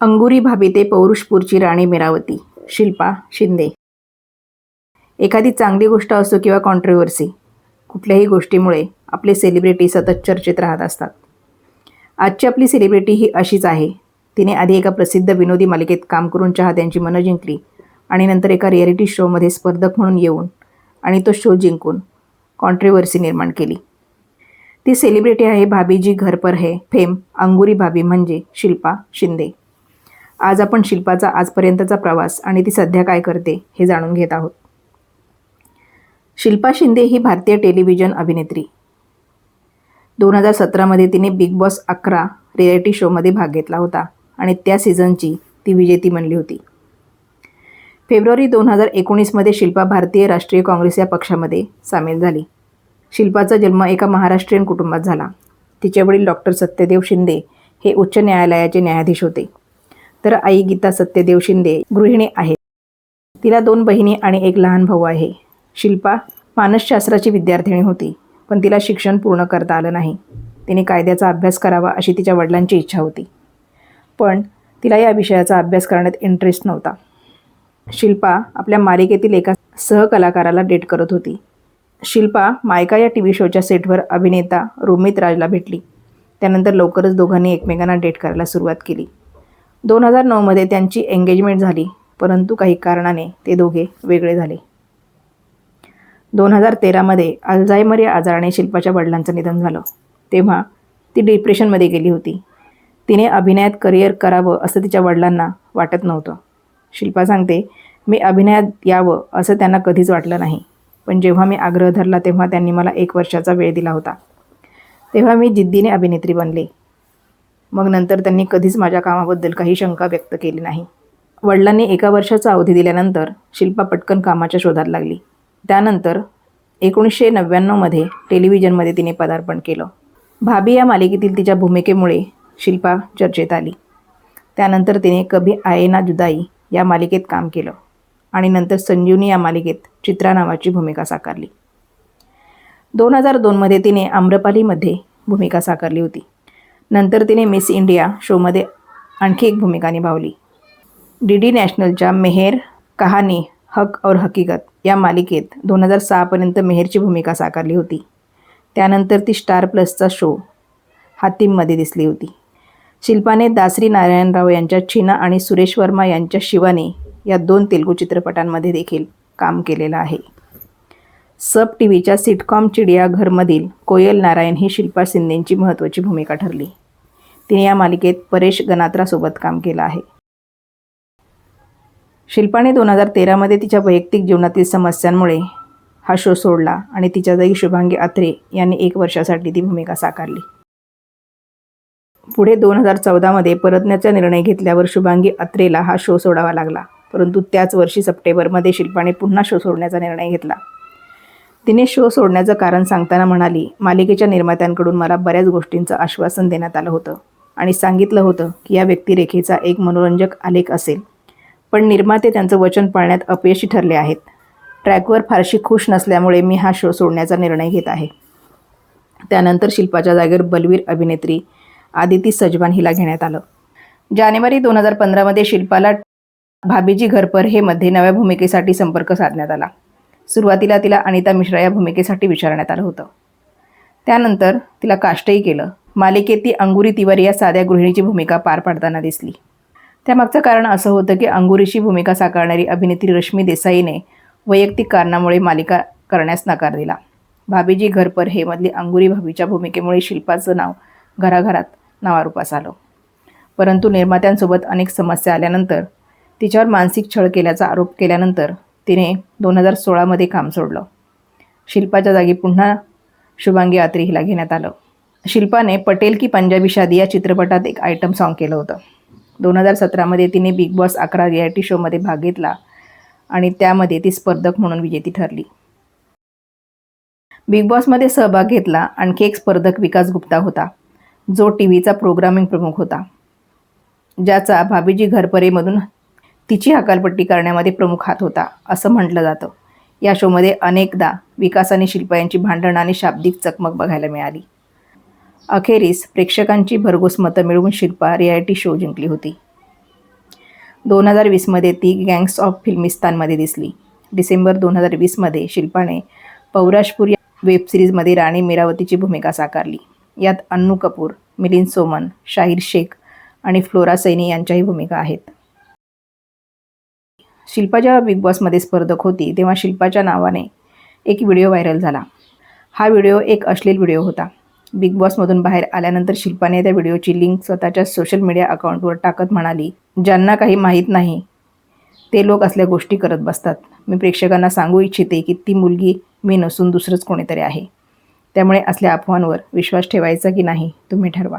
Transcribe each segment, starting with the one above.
अंगुरी भाभी ते पौरुषपूरची राणी मेरावती. शिल्पा शिंदे. एखादी चांगली गोष्ट असो किंवा कॉन्ट्रोवर्सी कुठल्याही गोष्टीमुळे आपले सेलिब्रिटी सतत चर्चेत राहत असतात. आजची आपली सेलिब्रिटी ही अशीच आहे. तिने आधी एका प्रसिद्ध विनोदी मालिकेत काम करून चाहत्यांची मनं जिंकली आणि नंतर एका रियालिटी शोमध्ये स्पर्धक म्हणून येऊन आणि तो शो जिंकून कॉन्ट्रोवर्सी निर्माण केली. ती सेलिब्रिटी आहे भाभीजी घर पर हे फेम अंगुरी भाभी म्हणजे शिल्पा शिंदे. आज आपण शिल्पाचा आजपर्यंतचा प्रवास आणि ती सध्या काय करते हे जाणून घेत आहोत. शिल्पा शिंदे ही भारतीय टेलिव्हिजन अभिनेत्री. दोन हजार सतरामध्ये तिने बिग बॉस अकरा रियालिटी शोमध्ये भाग घेतला होता आणि त्या सीझनची ती विजेती बनली होती. फेब्रुवारी दोन हजार एकोणीसमध्ये शिल्पा भारतीय राष्ट्रीय काँग्रेस या पक्षामध्ये सामील झाली. शिल्पाचा जन्म एका महाराष्ट्रीयन कुटुंबात झाला. तिचे वडील डॉक्टर सत्यदेव शिंदे हे उच्च न्यायालयाचे न्यायाधीश होते. तर आई गीता सत्यदेव शिंदे गृहिणी आहे. तिला दोन बहिणी आणि एक लहान भाऊ आहे. शिल्पा मानसशास्त्राची विद्यार्थिनी होती पण तिला शिक्षण पूर्ण करता आलं नाही. तिने कायद्याचा अभ्यास करावा अशी तिच्या वडिलांची इच्छा होती. पण तिला या विषयाचा अभ्यास करण्यात इंटरेस्ट नव्हता. शिल्पा आपल्या मालिकेतील एका सहकलाकाराला डेट करत होती. शिल्पा मायका या टी व्ही शोच्या सेटवर अभिनेता रोमित राजला भेटली. त्यानंतर लवकरच दोघांनी एकमेकांना डेट करायला सुरुवात केली. दोन हजार नऊमध्ये त्यांची एंगेजमेंट झाली परंतु काही कारणाने ते दोघे वेगळे झाले. दोन हजार तेरामध्ये अल्झायमर या आजाराने शिल्पाच्या वडिलांचं निधन झालं. तेव्हा ती डिप्रेशनमध्ये गेली होती. तिने अभिनयात करिअर करावं असं तिच्या वडिलांना वाटत नव्हतं. शिल्पा सांगते मी अभिनयात यावं असं त्यांना कधीच वाटलं नाही. पण जेव्हा मी आग्रह धरला तेव्हा त्यांनी मला एक वर्षाचा वेळ दिला होता. तेव्हा मी जिद्दीने अभिनेत्री बनले. मग नंतर त्यांनी कधीच माझ्या कामाबद्दल काही शंका व्यक्त केली नाही. वडिलांनी एका वर्षाचा अवधी दिल्यानंतर शिल्पा पटकन कामाच्या शोधात लागली. त्यानंतर एकोणीसशे नव्याण्णवमध्ये टेलिव्हिजनमध्ये तिने पदार्पण केलं. भाभी या मालिकेतील तिच्या भूमिकेमुळे शिल्पा चर्चेत आली. त्यानंतर तिने कभी आये ना जुदाई या मालिकेत काम केलं आणि नंतर संजीवनी या मालिकेत चित्रा नावाची भूमिका साकारली. दोन हजार दोनमध्ये तिने आम्रपालीमध्ये भूमिका साकारली होती. नंतर तिने मिस इंडिया शोमध्ये आणखी एक भूमिका निभावली. डी डी नॅशनलच्या मेहेर कहाणी हक और हकीकत या मालिकेत दोन हजार सहापर्यंत मेहेरची भूमिका साकारली होती. त्यानंतर ती स्टार प्लसचा शो हातीममध्ये दिसली होती. शिल्पाने दासरी नारायणराव यांच्या छिना आणि सुरेश वर्मा यांच्या शिवाने या दोन तेलुगू चित्रपटांमध्ये देखील काम केलेलं आहे. सब टी व्हीच्या सिटकॉम चिडियाघरमधील कोयल नारायण ही शिल्पा शिंदेंची महत्त्वाची भूमिका ठरली. तिने या मालिकेत परेश गणात्रासोबत काम केलं आहे. शिल्पाने दोन हजार तेरामध्ये तिच्या वैयक्तिक जीवनातील समस्यांमुळे हा शो सोडला आणि तिच्या जागी शुभांगी अत्रे यांनी एक वर्षासाठी ती भूमिका साकारली. पुढे दोन हजार चौदामध्ये परतण्याचा निर्णय घेतल्यावर शुभांगी अत्रेला हा शो सोडावा लागला परंतु त्याच वर्षी सप्टेंबरमध्ये शिल्पाने पुन्हा शो सोडण्याचा निर्णय घेतला. तिने शो सोडण्याचं कारण सांगताना म्हणाली मालिकेच्या निर्मात्यांकडून मला बऱ्याच गोष्टींचं आश्वासन देण्यात आलं होतं. आणि सांगितलं होतं की या व्यक्तिरेखेचा एक मनोरंजक आलेख असेल. पण निर्माते त्यांचं वचन पाळण्यात अपयशी ठरले आहेत. ट्रॅकवर फारशी खुश नसल्यामुळे मी हा शो सोडण्याचा निर्णय घेत आहे. त्यानंतर शिल्पाच्या जागेवर बलवीर अभिनेत्री आदिती सजवान हिला घेण्यात आलं. जानेवारी दोन हजार पंधरामध्ये शिल्पाला भाभीजी घरपर हे मध्ये नव्या भूमिकेसाठी संपर्क साधण्यात आला. सुरुवातीला तिला अनिता मिश्रा या भूमिकेसाठी विचारण्यात आलं होतं. त्यानंतर तिला काष्टही केलं. मालिकेत ती अंगुरी तिवारी या साध्या गृहिणीची भूमिका पार पाडताना दिसली. त्यामागचं कारण असं होतं की अंगुरीची भूमिका साकारणारी अभिनेत्री रश्मी देसाईने वैयक्तिक कारणामुळे मालिका करण्यास नकार दिला. भाभीजी घरपर हे मधली अंगुरी भाभीच्या भूमिकेमुळे शिल्पाचं नाव घराघरात नावारूपास आलं. परंतु निर्मात्यांसोबत अनेक समस्या आल्यानंतर तिच्यावर मानसिक छळ केल्याचा आरोप केल्यानंतर तिने दोन हजार सोळामध्ये काम सोडलं. शिल्पाच्या जागी पुन्हा शुभांगी आत्री हिला घेण्यात आलं. शिल्पाने पटेल की पंजाबी शादी या चित्रपटात एक आयटम सॉन्ग केलं होतं. दोन हजार सतरामध्ये तिने बिग बॉस अकरा रियालिटी शोमध्ये भाग घेतला आणि त्यामध्ये ती स्पर्धक म्हणून विजेती ठरली. बिग बॉसमध्ये सहभाग घेतला आणखी एक स्पर्धक विकास गुप्ता होता जो टी व्हीचा प्रोग्रामिंग प्रमुख होता. ज्याचा भाभीजी घरपरेमधून तिची हकालपट्टी करण्यामध्ये प्रमुख हात होता असं म्हटलं जातं. या शोमध्ये अनेकदा विकास आणि शिल्पा यांची भांडण आणि शाब्दिक चकमक बघायला मिळाली. अखेरीस प्रेक्षकांची भरघोस मतं मिळवून शिल्पा रियालिटी शो जिंकली होती. दोन हजार वीसमध्ये ती गँग्स ऑफ फिल्मिस्तानमध्ये दिसली. डिसेंबर दोन हजार वीसमध्ये शिल्पाने पौराशपूर या वेबसिरीजमध्ये राणी मीरावतीची भूमिका साकारली. यात अन्नू कपूर मिलिंद सोमन शाहीर शेख आणि फ्लोरा सैनी यांच्याही भूमिका आहेत. शिल्पा जेव्हा बिग बॉसमध्ये स्पर्धक होती तेव्हा शिल्पाच्या नावाने एक व्हिडिओ व्हायरल झाला. हा व्हिडिओ एक अश्लील व्हिडिओ होता. बिग बॉसमधून बाहेर आल्यानंतर शिल्पाने त्या व्हिडिओची लिंक स्वतःच्या सोशल मीडिया अकाउंटवर टाकत म्हणाली ज्यांना काही माहीत नाही ते लोक असल्या गोष्टी करत बसतात. मी प्रेक्षकांना सांगू इच्छिते की ती मुलगी मी नसून दुसरंच कोणीतरी आहे. त्यामुळे असल्या अफवांवर विश्वास ठेवायचा की नाही तुम्ही ठरवा.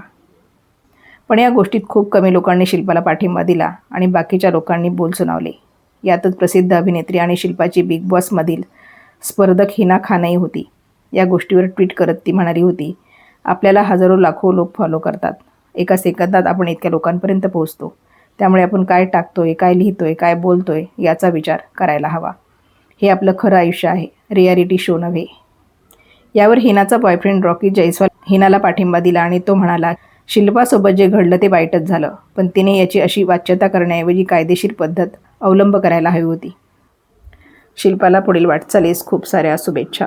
पण या गोष्टीत खूप कमी लोकांनी शिल्पाला पाठिंबा दिला आणि बाकीच्या लोकांनी बोल सुनावले. यातच प्रसिद्ध अभिनेत्री आणि शिल्पाची बिग बॉसमधील स्पर्धक हिना खानही होती. या गोष्टीवर ट्विट करत ती म्हणाली होती आपल्याला हजारो लाखो लोक फॉलो करतात. एका सेकंदात आपण इतक्या लोकांपर्यंत पोहोचतो. त्यामुळे आपण काय टाकतोय काय लिहितोय काय बोलतोय याचा विचार करायला हवा. हे आपलं खरं आयुष्य आहे. रियालिटी शो नव्हे. यावर हिनाचा बॉयफ्रेंड रॉकी जयस्वाल हिनाला पाठिंबा दिला आणि तो म्हणाला शिल्पासोबत जे घडलं ते वाईटच झालं. पण तिने याची अशी वाच्यता करण्याऐवजी कायदेशीर पद्धत अवलंब करायला हवी होती. शिल्पाला पुढील वाटचालीस खूप साऱ्या शुभेच्छा.